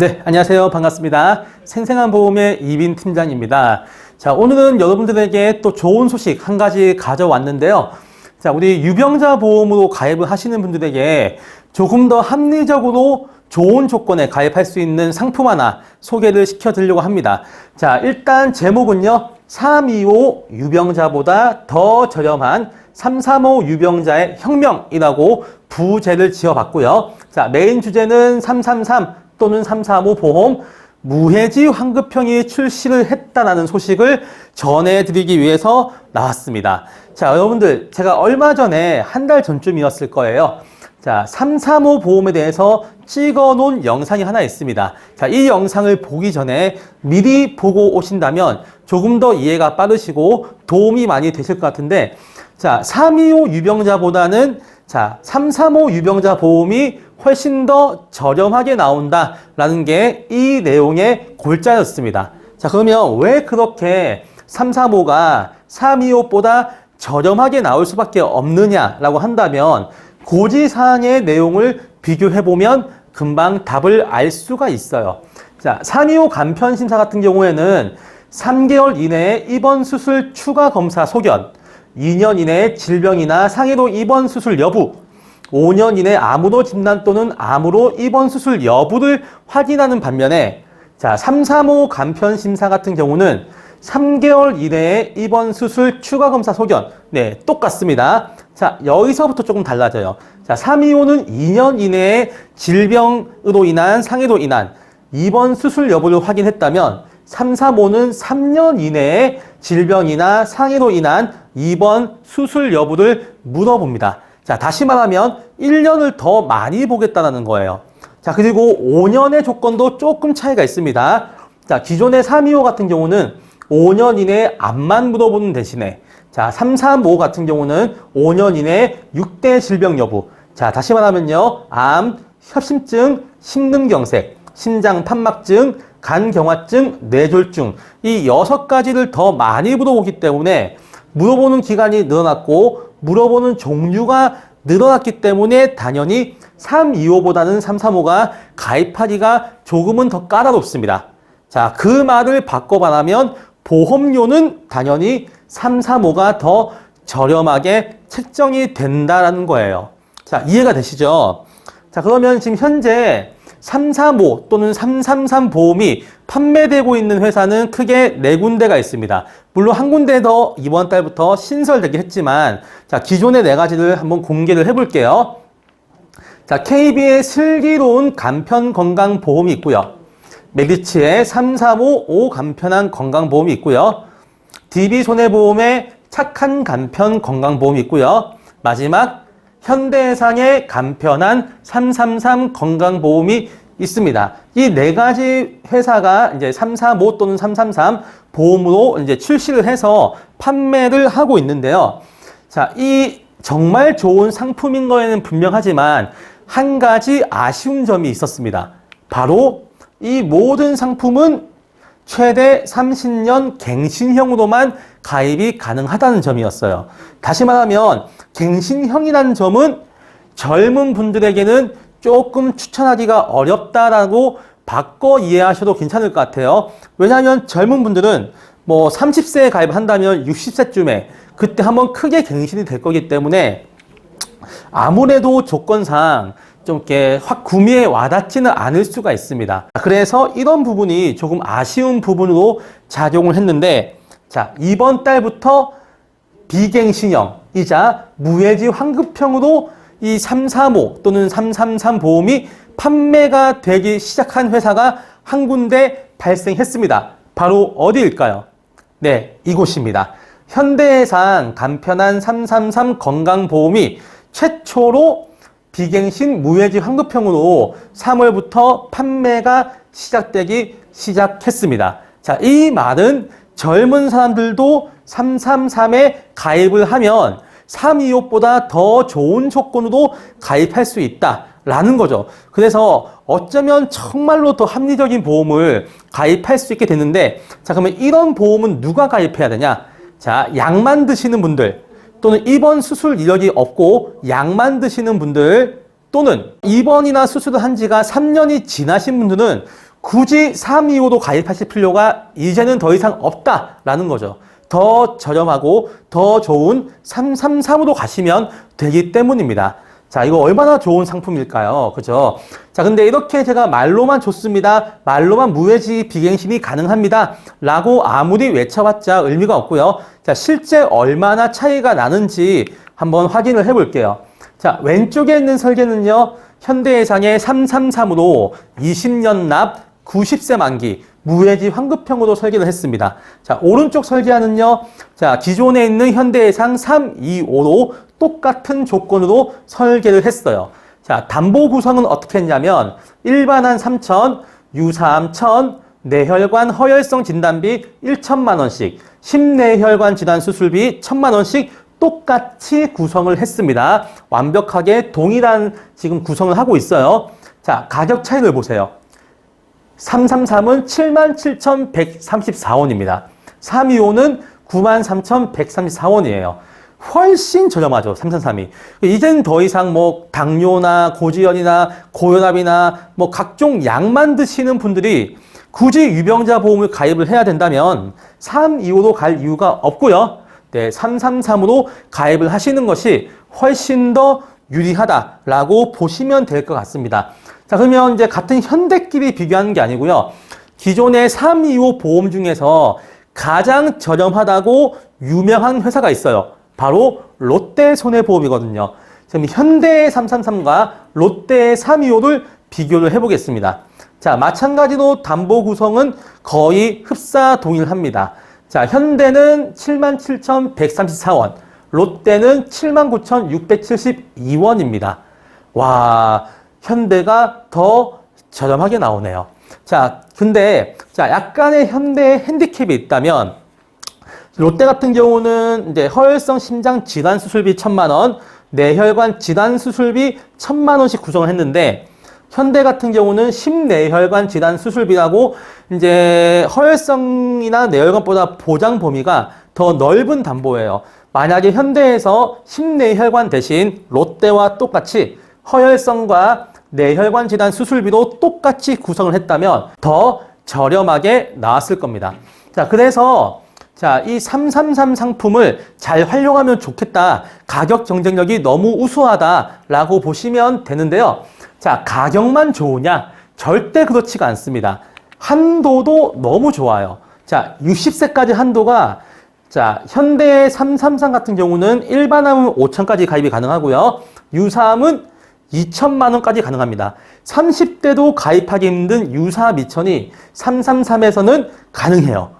네, 안녕하세요. 반갑습니다. 생생한 보험의 이빈 팀장입니다. 자, 오늘은 여러분들에게 또 좋은 소식 한 가지 가져왔는데요. 자, 우리 유병자 보험으로 가입을 하시는 분들에게 조금 더 합리적으로 좋은 조건에 가입할 수 있는 상품 하나 소개를 시켜드리려고 합니다. 자, 일단 제목은요. 325 유병자보다 더 저렴한 335 유병자의 혁명이라고 부제를 지어봤고요. 자, 메인 주제는 333 또는 335 보험 무해지 환급형이 출시를 했다라는 소식을 전해드리기 위해서 나왔습니다. 자, 여러분들, 제가 얼마 전에 한 달 전쯤이었을 거예요. 자, 335 보험에 대해서 찍어 놓은 영상이 하나 있습니다. 자, 이 영상을 보기 전에 미리 보고 오신다면 조금 더 이해가 빠르시고 도움이 많이 되실 것 같은데, 자, 325 유병자보다는 자, 335 유병자 보험이 훨씬 더 저렴하게 나온다라는 게 이 내용의 골자였습니다. 자, 그러면 왜 그렇게 335가 325보다 저렴하게 나올 수밖에 없느냐라고 한다면 고지사항의 내용을 비교해보면 금방 답을 알 수가 있어요. 자, 325 간편 심사 같은 경우에는 3개월 이내에 입원 수술 추가 검사 소견, 2년 이내에 질병이나 상해로 입원 수술 여부, 5년 이내 암으로 진단 또는 암으로 입원 수술 여부를 확인하는 반면에 자, 335 간편 심사 같은 경우는 3개월 이내에 입원 수술 추가 검사 소견. 네, 똑같습니다. 자, 여기서부터 조금 달라져요. 자, 325는 2년 이내에 질병으로 인한 상해로 인한 입원 수술 여부를 확인했다면 335는 3년 이내에 질병이나 상해로 인한 입원 수술 여부를 물어봅니다. 자, 다시 말하면 1년을 더 많이 보겠다는 거예요. 자, 그리고 5년의 조건도 조금 차이가 있습니다. 자, 기존의 325 같은 경우는 5년 이내에 암만 물어보는 대신에 자, 335 같은 경우는 5년 이내에 6대 질병 여부. 자, 다시 말하면요. 암, 협심증, 심근경색, 심장 판막증, 간경화증, 뇌졸중 이 여섯 가지를 더 많이 물어보기 때문에 물어보는 기간이 늘어났고 물어보는 종류가 늘어났기 때문에 당연히 325보다는 335가 가입하기가 조금은 더 까다롭습니다. 자, 그 말을 바꿔 말하면 보험료는 당연히 335가 더 저렴하게 책정이 된다라는 거예요. 자, 이해가 되시죠? 자, 그러면 지금 현재 335 또는 333 보험이 판매되고 있는 회사는 크게 네 군데가 있습니다. 물론 한 군데 더 이번 달부터 신설되긴 했지만, 자, 기존의 네 가지를 한번 공개를 해볼게요. 자, KB의 슬기로운 간편 건강 보험이 있고요. 메디치의 335 간편한 건강보험이 있고요. DB손해보험의 착한 간편 건강보험이 있고요. 마지막 현대해상의 간편한 333 건강보험이 있습니다. 이 네 가지 회사가 이제 335 또는 333 보험으로 이제 출시를 해서 판매를 하고 있는데요. 자, 이 정말 좋은 상품인 거에는 분명하지만 한 가지 아쉬운 점이 있었습니다. 바로 이 모든 상품은 최대 30년 갱신형으로만 가입이 가능하다는 점이었어요. 다시 말하면 갱신형이라는 점은 젊은 분들에게는 조금 추천하기가 어렵다라고 바꿔 이해하셔도 괜찮을 것 같아요. 왜냐하면 젊은 분들은 뭐 30세에 가입을 한다면 60세쯤에 그때 한번 크게 갱신이 될 거기 때문에 아무래도 조건상 좀 이렇게 확 구미에 와닿지는 않을 수가 있습니다. 그래서 이런 부분이 조금 아쉬운 부분으로 작용을 했는데 자, 이번 달부터 비갱신형이자 무해지 환급형으로 이 335 또는 333 보험이 판매가 되기 시작한 회사가 한 군데 발생했습니다. 바로 어디일까요? 네, 이곳입니다. 현대해상 간편한 333 건강보험이 최초로 비갱신 무해지 환급형으로 3월부터 판매가 시작되기 시작했습니다. 자, 이 말은 젊은 사람들도 333에 가입을 하면 325보다 더 좋은 조건으로 가입할 수 있다라는 거죠. 그래서 어쩌면 정말로 더 합리적인 보험을 가입할 수 있게 되는데 자, 그러면 이런 보험은 누가 가입해야 되냐? 자, 약만 드시는 분들 또는 입원 수술 이력이 없고 약만 드시는 분들 또는 입원이나 수술을 한 지가 3년이 지나신 분들은 굳이 325도 가입하실 필요가 이제는 더 이상 없다라는 거죠. 더 저렴하고 더 좋은 3335도 가시면 되기 때문입니다. 자, 이거 얼마나 좋은 상품일까요? 그죠? 자, 근데 이렇게 제가 말로만 좋습니다. 말로만 무해지 비갱신이 가능합니다. 라고 아무리 외쳐봤자 의미가 없고요. 자, 실제 얼마나 차이가 나는지 한번 확인을 해 볼게요. 자, 왼쪽에 있는 설계는요. 현대해상의 333으로 20년 납 90세 만기 무해지 환급형으로 설계를 했습니다. 자, 오른쪽 설계하는요. 자, 기존에 있는 현대해상 325로 똑같은 조건으로 설계를 했어요. 자, 담보 구성은 어떻게 했냐면 일반한 3천, 유사암 1,000, 뇌혈관 허혈성 진단비 1천만 원씩, 심뇌혈관 질환 수술비 1천만 원씩 똑같이 구성을 했습니다. 완벽하게 동일한 지금 구성을 하고 있어요. 자, 가격 차이를 보세요. 333은 77,134원입니다. 325는 93,134원이에요. 훨씬 저렴하죠, 333이. 이젠 더 이상 뭐 당뇨나 고지혈이나 고혈압이나 뭐 각종 약만 드시는 분들이 굳이 유병자 보험을 가입을 해야 된다면 325로 갈 이유가 없고요. 네, 333으로 가입을 하시는 것이 훨씬 더 유리하다라고 보시면 될 것 같습니다. 자, 그러면 이제 같은 현대끼리 비교하는 게 아니고요. 기존의 325 보험 중에서 가장 저렴하다고 유명한 회사가 있어요. 바로 롯데 손해보험이거든요. 지금 현대의 333과 롯데의 325를 비교를 해보겠습니다. 자, 마찬가지로 담보 구성은 거의 흡사 동일합니다. 자, 현대는 77,134원, 롯데는 79,672원입니다. 와, 현대가 더 저렴하게 나오네요. 자, 근데, 자, 약간의 현대 핸디캡이 있다면, 롯데 같은 경우는 이제 허혈성 심장 질환 수술비 천만 원, 뇌혈관 질환 수술비 천만 원씩 구성을 했는데 현대 같은 경우는 심뇌혈관 질환 수술비라고 이제 허혈성이나 뇌혈관보다 보장 범위가 더 넓은 담보예요. 만약에 현대에서 심뇌혈관 대신 롯데와 똑같이 허혈성과 뇌혈관 질환 수술비도 똑같이 구성을 했다면 더 저렴하게 나왔을 겁니다. 자, 그래서 자, 이 333 상품을 잘 활용하면 좋겠다. 가격 경쟁력이 너무 우수하다라고 보시면 되는데요. 자, 가격만 좋으냐? 절대 그렇지가 않습니다. 한도도 너무 좋아요. 자, 60세까지 한도가 자, 현대 333 같은 경우는 일반암은 5천까지 가입이 가능하고요. 유사암은 2천만 원까지 가능합니다. 30대도 가입하기 힘든 유사 미천이 333에서는 가능해요.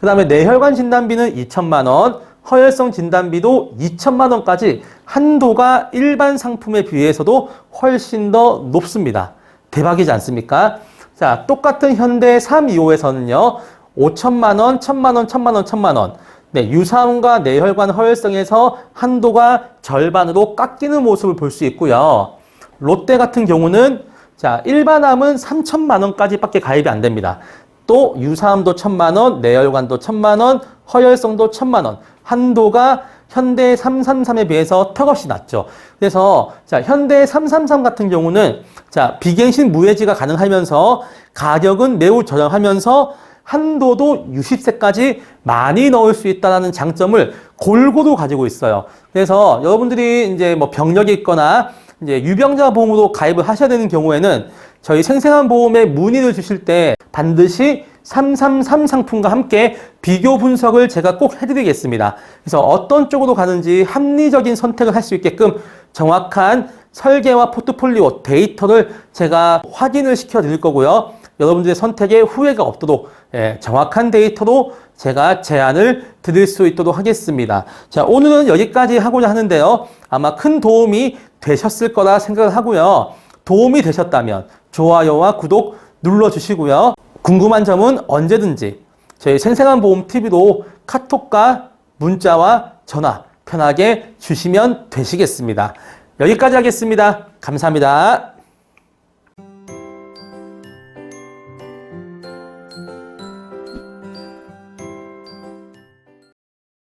그 다음에 뇌혈관 진단비는 2천만 원, 허혈성 진단비도 2천만 원까지 한도가 일반 상품에 비해서도 훨씬 더 높습니다. 대박이지 않습니까? 자, 똑같은 현대 325에서는요, 5천만 원, 1천만 원, 1천만 원, 1천만 원. 네, 유사암과 뇌혈관 허혈성에서 한도가 절반으로 깎이는 모습을 볼 수 있고요. 롯데 같은 경우는 자, 일반암은 3천만 원까지밖에 가입이 안 됩니다. 또 유사암도 천만 원, 뇌혈관도 천만 원, 허혈성도 천만 원. 한도가 현대 333에 비해서 턱없이 낮죠. 그래서 자, 현대 333 같은 경우는 자, 비갱신 무해지가 가능하면서 가격은 매우 저렴하면서 한도도 60세까지 많이 넣을 수 있다는 장점을 골고루 가지고 있어요. 그래서 여러분들이 이제 뭐 병력이 있거나 이제 유병자 보험으로 가입을 하셔야 되는 경우에는 저희 생생한 보험에 문의를 주실 때 반드시 333 상품과 함께 비교 분석을 제가 꼭 해드리겠습니다. 그래서 어떤 쪽으로 가는지 합리적인 선택을 할 수 있게끔 정확한 설계와 포트폴리오 데이터를 제가 확인을 시켜 드릴 거고요. 여러분들의 선택에 후회가 없도록 예, 정확한 데이터로 제가 제안을 드릴 수 있도록 하겠습니다. 자, 오늘은 여기까지 하고자 하는데요. 아마 큰 도움이 되셨을 거라 생각을 하고요. 도움이 되셨다면 좋아요와 구독 눌러주시고요. 궁금한 점은 언제든지 저희 생생한 보험 TV로 카톡과 문자와 전화 편하게 주시면 되시겠습니다. 여기까지 하겠습니다. 감사합니다.